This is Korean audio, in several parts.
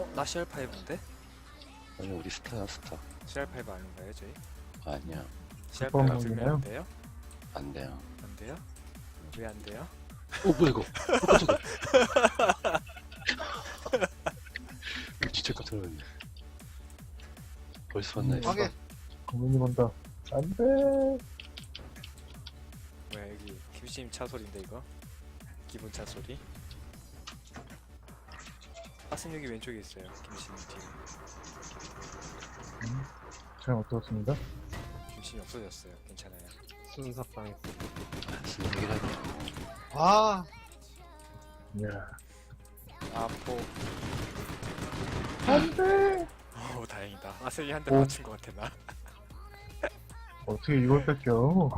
어? 나 CR5인데? 아니 우리 스타야 스타 CR5 아닌가요 저희? 아니야 CR5 번 들면 먹이나요? 안 돼요? 안 돼요 안 돼요? 왜 안 돼요? 어 뭐야 이거 어, 깜짝이야 진짜 깜짝 놀랐네 벌써 왔나 했어 확인. 고민이 온다. 안 돼. 뭐야 여기 김씨님 차 소리인데 이거? 기본 차 소리? 하승 여기 왼쪽에 있어요 김씨님 뒤에 잘 어떻습니다. 김씨님 없어졌어요 괜찮아요 순삭당했어. 아, 순삭이라니 아, 이야. 아포 안 돼. 어 다행이다 아승이 한대 오. 맞춘 것 같아 나 어떻게 이걸 뺏겨?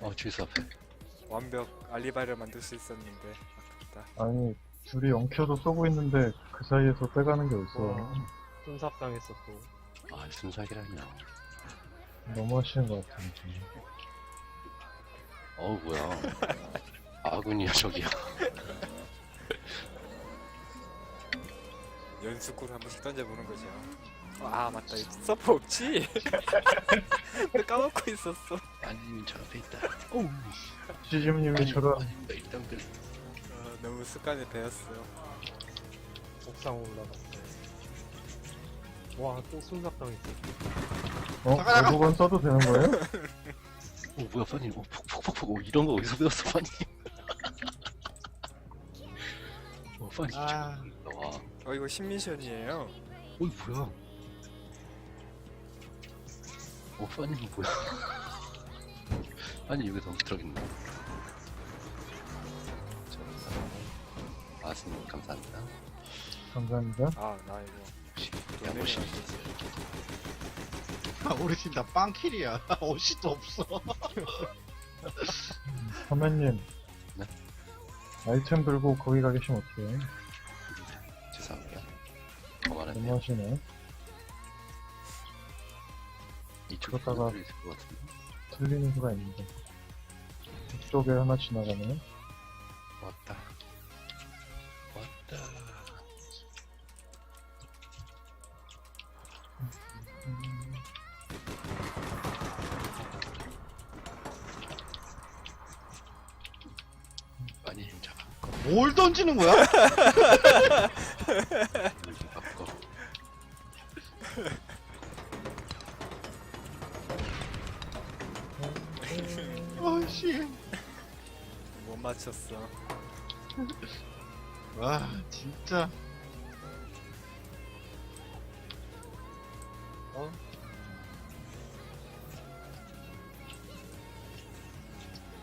어 주유소 앞에 완벽 알리바이를 만들 수 있었는데 아깝다. 아니 둘이 엉켜서 쏘고 있는데 그 사이에서 빼가는 게 어딨어. 순삭당했어 또. 아 순삭이라뇨. 너무 하시는 것 같아. 어우 뭐야. 아군이야 저기야. 연습구를 한 번씩 던져보는 거죠. 아 맞다. 이 서퍼 없지? 나 까먹고 있었어. 아니면 저 앞에 있다. 오우 시즈님이 저런 일당들 어, 너무 습관에 배웠어 옥상 올라갔어. 와, 또 순삭당했어. 어? 외국어 써도 되는 거예요? 오 뭐야 파니 오 폭폭폭폭 오 이런 거 어디서 배웠어 파니 오 파니 아. 진짜 나와 어 이거 신미션이에요 어이 뭐야 오 파니 뭐야 아니 여기 너무 들어있네 아스님 감사합니다 감사합니다. 아 나 이거 내려가지고. 아, 우리 팀 다 빵킬이야. 옷이도 없어. 선배님. 네? 아이템 들고 거기 가 계시면 어떡해. 죄송합니다 너무 고만했네요 하시네. 이쪽에 그러다가- 있을 것 같은데 틀리는 수가 있는데. 이쪽에 하나 지나가네. 왔다 던지는 거야? 아씨. 못 맞췄어 와, 진짜. 어?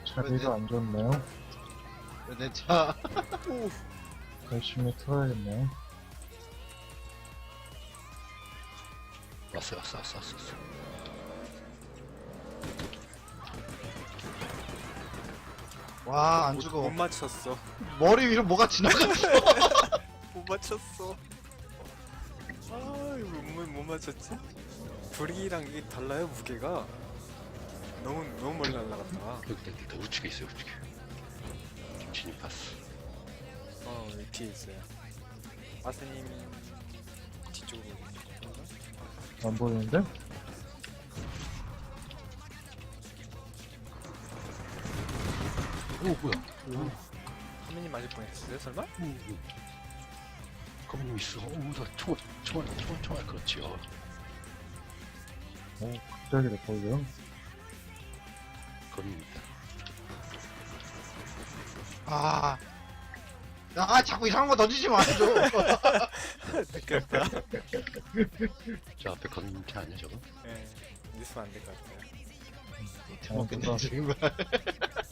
자리가 안 좋네요. 내 차. 열심히 틀어야겠네. 왔어 왔어 왔어 왔어 왔어. 와, 안 못, 죽어. 못 맞췄어 머리 위로 뭐가 지나갔어. 못 맞췄어 아 이거 못, 못 맞췄지? 불이랑 이게 달라요 무게가 너무 너무 멀리 날라갔다 여기 여기 여기 우측에 있어요 우측에 파스 어. 여기 뒤에 있어요. 아스님 뒤쪽으로 안 보이는데? 오 뭐야? 화면님 맞을 뻔했어요 설마? 가만히 있어. 오나 총알 총알 총알 총알 그렇지 어 어, 갑자기 내 걸려. 거리입니다 아. 아, 자꾸 이상한 거 던지지 마줘. 느꼈다 저 앞에 거리님 차 아니야 저거? 예 있으면 안 될 것 같아요 먹겠네, 지금.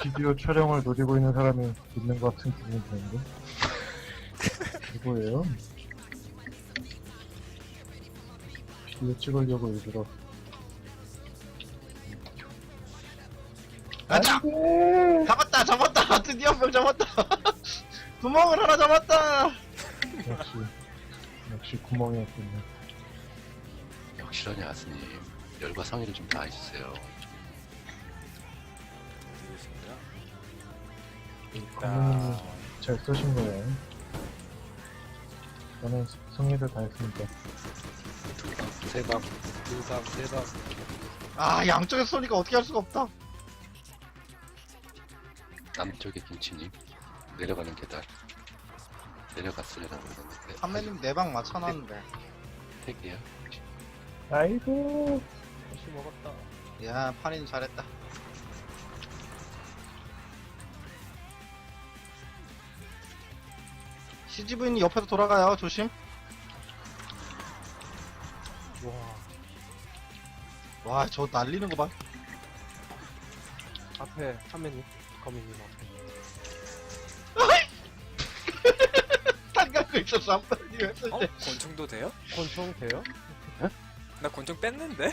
비디오 촬영을 노리고 있는 사람이 있는 것 같은 기분이 드는데. 누구예요? 비디오 찍으려고 일부러. 아, 자, 돼! 잡았다, 잡았다. 드디어 한 명 잡았다. 구멍을 하나 잡았다. 역시, 역시 구멍이었군요. 역시라니 아스님 열과 상의를 좀 다 해주세요 어디 계신가요? 고객님이 있다 잘 쓰신 거예요. 저는 승리를 다했습니다. 두 방, 세 방, 두 방, 세 방. 아 양쪽에서 쏘니까 어떻게 할 수가 없다 남쪽에 김치님 내려가는 계단. 내려갔으려나 모르겠는데. 판매님 내방 맞춰놨는데. 택이야? 아이고. 다시 먹었다. 야 판이는 잘했다. CGV는 옆에서 돌아가요. 조심. 와, 와 저 날리는 거봐. 앞에 화면이 앞에 탄 갖고 있었어 했을 어? 때 권총도 돼요? 권총 돼요? 나 권총 뺐는데?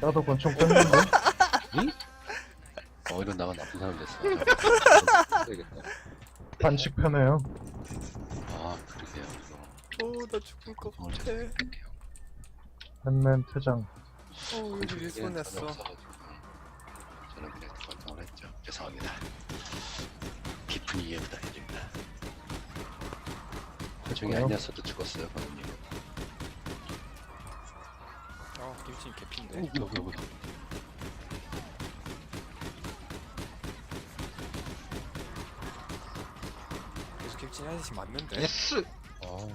나도 권총 뺐는데 어 이런 나가 나쁜 사람 됐어 되겠다 반칙 편해요. 아 그러게요 이거 오, 나 죽을 것 오늘 같아. 맨맨 퇴장. 어, 여기 왜 쏘냈어? 저는 그냥 걱정을 했죠 죄송합니다 이해 부탁드립니다 나중에 됐고요. 아니었어도 죽었어요 방금 어, 김치 개핀데. 여기 여기 여기 그래서 김치 한씩 맞는데? 예스 어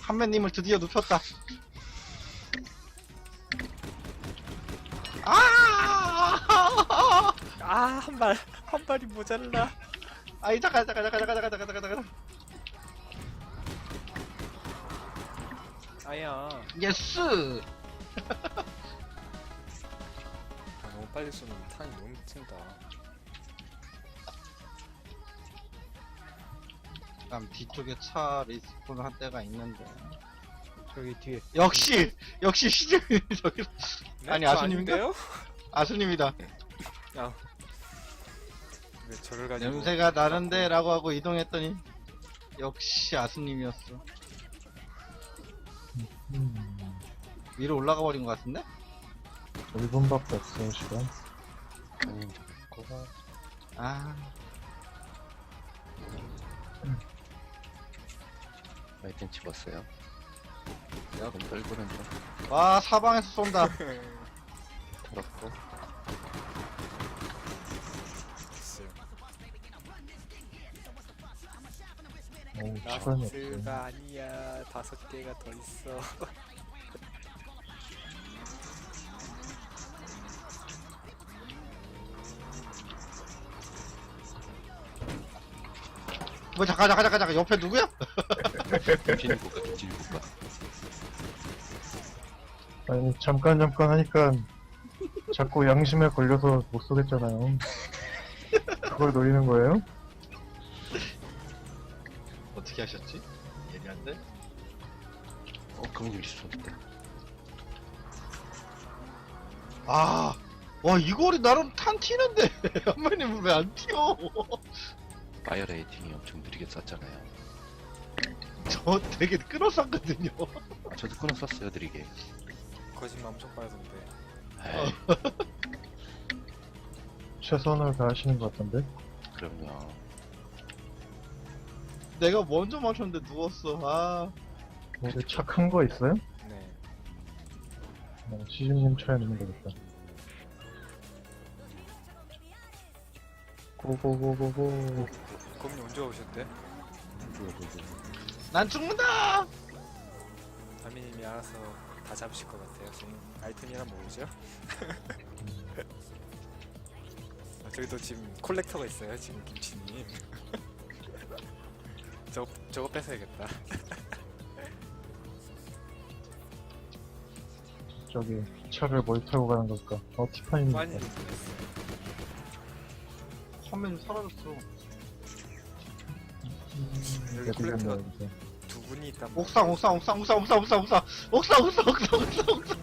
한매님을 드디어 눕혔다 아! 아, 한 발. 한 발이 모자라. 아이 잠깐 잠깐 잠깐 잠깐 잠깐 잠깐 잠깐 아야. 예스 아, 너무 빨리 쏘는 탄이 너무 튄다. 그다음 뒤쪽에 차 리스폰 한 대가 있는데 저기 뒤에 역시 역시 시즌이 저기 네? 아니, 저 아수님인가? 아수님이다 왜 저를 가지고. 냄새가 나는데 라고 하고 이동했더니 역시 아수님이었어. 음, 위로 올라가 버린 것 같은데? 1분밖에 없어요. 형님 잡고 아. 하여튼 집었어요. 떨고는 좀 와 사방에서 쏜다. 더럽고 시간이 없어요. 나스가 아니야. 다섯 개가 더 있어. 뭐 잠깐 잠깐 잠깐 잠깐 옆에 누구야? 김치님 국가 김치님 국가 아니 잠깐 잠깐 하니까 자꾸 양심에 걸려서 못 쏘겠잖아요. 그걸 노리는 거예요? 어떻게 하셨지? 예리한데? 어 그분님 있었는데 아, 와, 이 거리 나름 탄 튀는데, 한마님은 왜안 튀어? 파이어 레이팅이 엄청 느리게 쐈잖아요 저 되게 끊어쌌거든요. 아, 저도 끊어 썼어요 느리게 거짓말 엄청 빠르던데. 에이 최선을 다하시는 것 같던데. 그럼요 내가 먼저 맞췄는데 누웠어, 아. 차큰거 있어요? 네. 어, 시즈님 차에 넣는 거겠다. 고고고고고. 검이 언제 오셨대? 난 죽는다! 아미님이 알아서 다 잡으실 것 같아요. 지금 아이템이란 모르죠? 아, 저기도 지금 콜렉터가 있어요. 지금 김치님. 저거 뺏어야겠다. 저기 차를 뭘 타고 가는 걸까? 어 티파니니까. 많이 한마님 사라졌어. 여기 있네, 두 분이 있단 말이에요. 옥상, 옥상, 옥상, 옥상, 옥상, 옥상, 옥상, 옥상, 옥상, 옥상, 옥상, 옥상.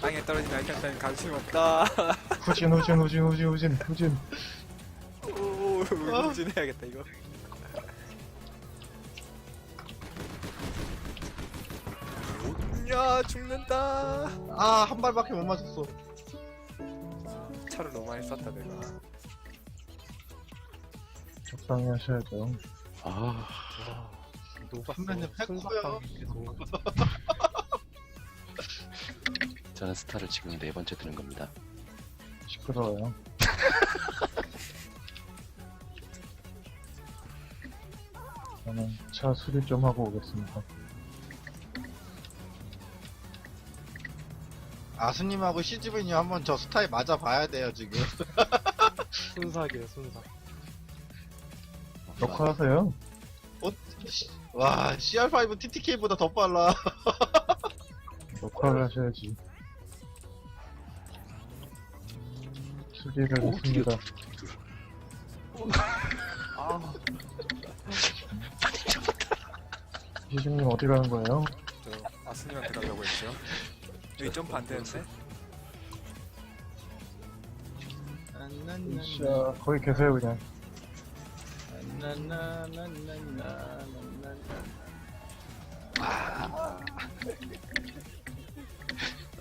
땅에 떨어진 아이템 따윈 관심 없다. 후진 후진 후진 후진 후진 후진. 오, 아. 후진해야겠다 이거. 야 죽는다. 아, 한 발밖에 못 맞았어. 차를 너무 많이 썼다 내가. 적당히 하셔야죠. 아, 녹았어. 선배님 계속. 저는 스타를 지금 네 번째 드는 겁니다. 시끄러워요. 저는 차 수리 좀 하고 오겠습니다. 아수님하고 CGV님 한번 저 스타에 맞아봐야 돼요 지금. 순삭이에요, 순삭. 녹화하세요. 와 CR5 TTK보다 더 빨라. 녹화를 하셔야지. 수리를 오, 했습니다. 아, 시중님 어디 가는 거예요? 저 아스님한테 가려고 했죠. 여기 점프 안 되는데? 자, 거기 계세요 그냥.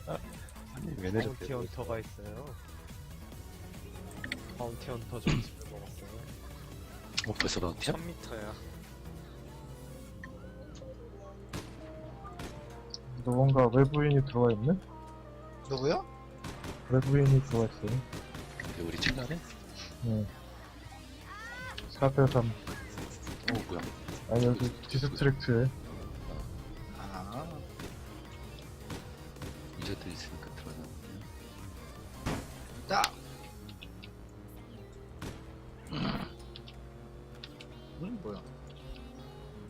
아니, 왜 내렸대? 바운티 헌터가 있어요. 바운티 헌터 점수를 먹었어요. 어, 벌써 바운티야? 1000m야. 누군가 외부인이 들어와 있네? 누구요? 외부인이 들어와 있어요. 근데 우리 채널에? 네. 4대3. 어, 뭐야. 아, 여기 디스트릭트에. 아, 유저들 있으니까 들어가나. 자. 음, 뭐야?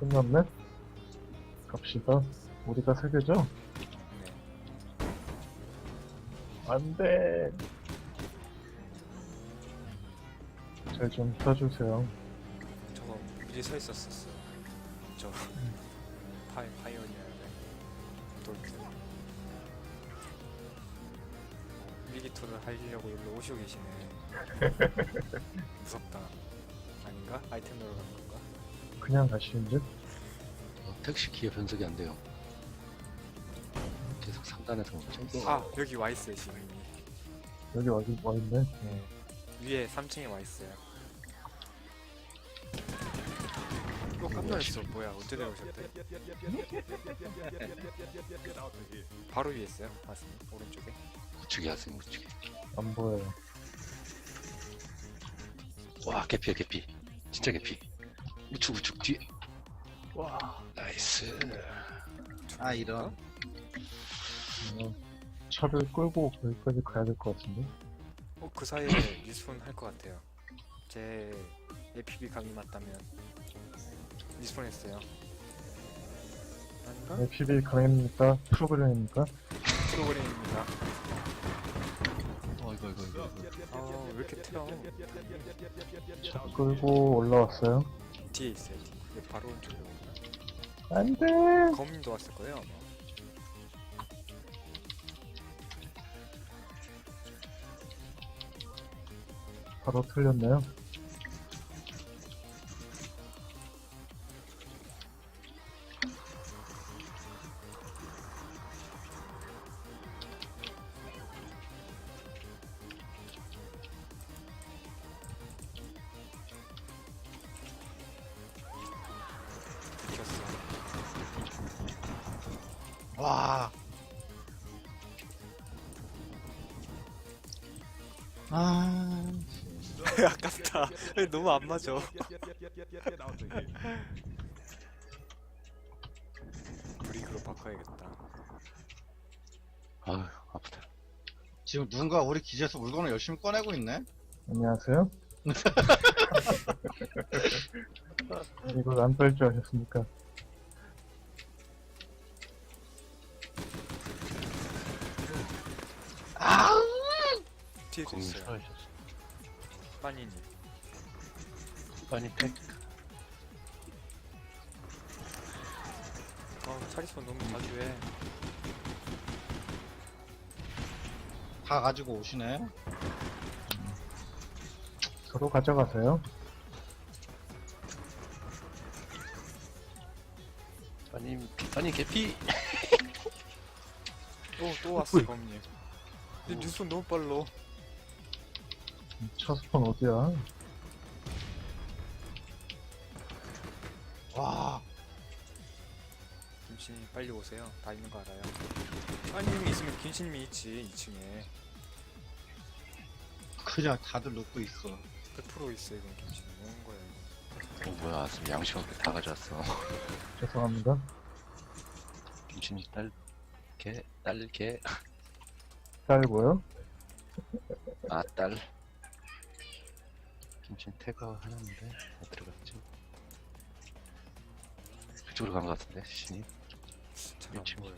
끝났네? 갑시다. 우리가 세 개죠? 네. 안 돼. 잘좀 써주세요. 저거 미리 서 있었었어. 저 파이 파이오니어네. 돌트. 위기투를 하려고 여기로 오시고 계시네. 무섭다. 아닌가? 아이템 넣으러 간 건가? 그냥 가시는 듯? 어, 택시 기어 변속이 안 돼요. 계속 상단에서 멈춰. 아 여기 와 있어요 지금 이미. 여기 와, 와 있네. 위에 3층에 와 있어요. 또 깜놀했어. 뭐야? 언제 내려오셨대? 바로 위에 있어요. 맞습니다. 오른쪽에. 우측에 하세요, 우측에. 안 보여요. 와, 개피야, 개피. 진짜 개피. 우측, 우측, 뒤에. 와. 나이스. 아 이런. 어, 차를 끌고 거기까지 가야 될 것 같은데? 어, 그 사이에 리스폰 할 것 같아요. 제 APB 감이 맞다면 리스폰 했어요. 아닌가? PB 강입니까? 프로그램입니까? 프로그램입니다. 어, 이거, 이거, 이거. 이거. 아, 왜 이렇게 튀어? 차 끌고 올라왔어요. 뒤에 있어요. 뒤에. 네, 바로 오른쪽에 오구나. 안 돼! 거민도 왔을 거예요, 아마. 바로 틀렸네요. 너무 안 맞아. 브리그로 바꿔야겠다. 아유, 아프다. 지금 누군가 우리 기지에서 물건을 열심히 꺼내고 있네. 안녕하세요. 이걸 안뺄줄 아셨습니까? 아. 공이 있어요. 살아있었어. 빠니니. 빨리 팩. 어, 차리스폰 너무 자주 해. 다 가지고 오시네. 서로 가져가세요. 아니, 아니, 개피. 또, 또 왔어, 검님. 근데 뉴스폰 너무 빨라. 첫 스폰 어디야? 빨리 오세요. 다 있는 거 알아요. 빠님이 있으면 김치님이 있지 2층에. 그냥 다들 놓고 있어 100% 있어요 이건 김치님 오는 거예요. 어, 뭐야, 아스 양심 없게 다 가져왔어. 죄송합니다. 김치님 딸, 개, 딸, 개, 딸고요. 아, 딸. 김치님 태거 하는데, 어디로 갔지? 그쪽으로 간 것 같은데, 시신이? 그치. 보여요.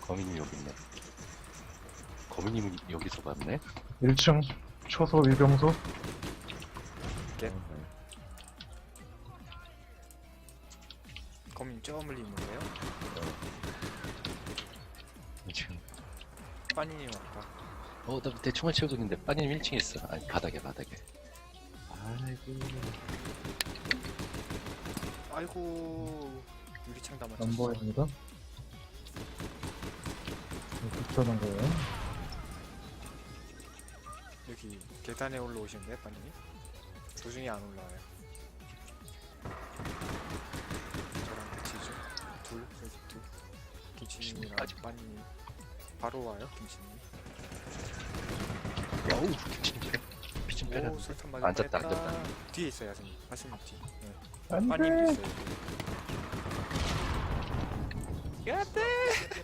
거민이 여기 있네. 거민님은 여기서 봤네? 1층 초소 위병소. 겟. 거민 저 멀리 있는데요. 지금. 빠니님 왔다. 어, 나 대충만 채우고 있는데, 빠님 1층에 있어. 아니, 바닥에, 바닥에. 아이고. 아이고 유리창 다안 맞췄어. 보입니다. 네, 붙여놓은 거예요. 여기 계단에 올라오시는데 빠님이 도중에 안 올라와요. 저랑 같이죠. 둘 여기 둘. 김치님이랑 아직- 빠님이 바로 와요 김치님. 야우, 김치님 빼. 피좀 설탕 맞을 앉았다, 뻔했다. 앉았다. 뒤에 있어요 야생님. 야생님 뒤. 네. 안 빠님도 돼! 있어요. 야떼.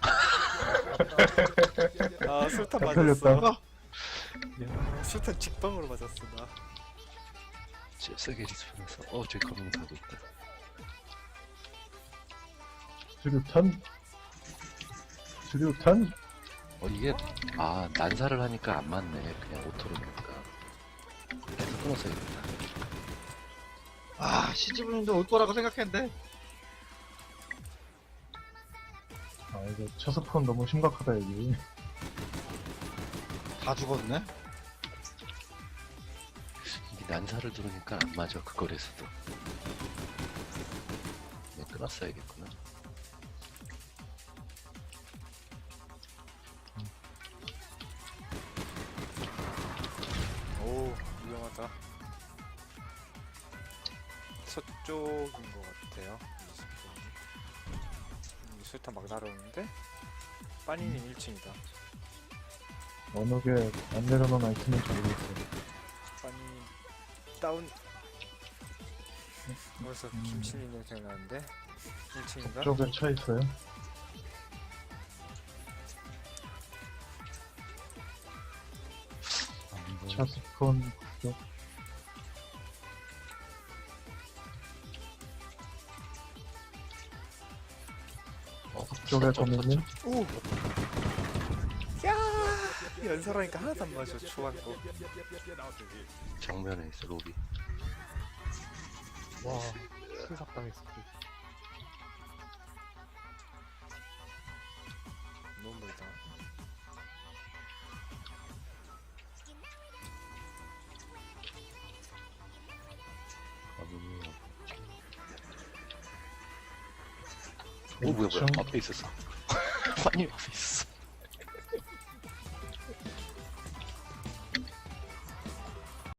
아 술탄 잘 맞았어. 야, 술탄 직방으로 맞았어 나. 저- 세게 리스폰해서. 어, 저기 거민이 가고 있다. 수류탄. 수류탄. 어, 이게, 아, 난사를 하니까 안 맞네. 그냥 오토로 보니까. 계속 끊어서야겠다. 아 시즈분도 올 거라고 생각했는데 이거 첫 스폰 너무 심각하다 여기. 다 죽었네 이게 난사를 들으니까 안 맞아. 그 거리에서도. 네, 끊었어야겠구나. 오 위험하다. 서쪽인 것. 이 술탄 막 날아오는데 빠니님 1층이다. 어느 게안 내려놓은 아이템인지 모르겠어요. 빠니 다운. 벌써 김치님 냄새 나는데 1층인가? 쪽에 차 있어요. 차 스폰 쪽. 어, 쪽에 서쪽, 거민님. 오. 야 연설하니까 하나도 안 맞아. 서쪽. 정면에 있어, 로비. 와, 순삭당했어. 너무 멀다. 오, 뭐야, 뭐야. 좀- 앞에 있었어. 환희 앞에 있었어.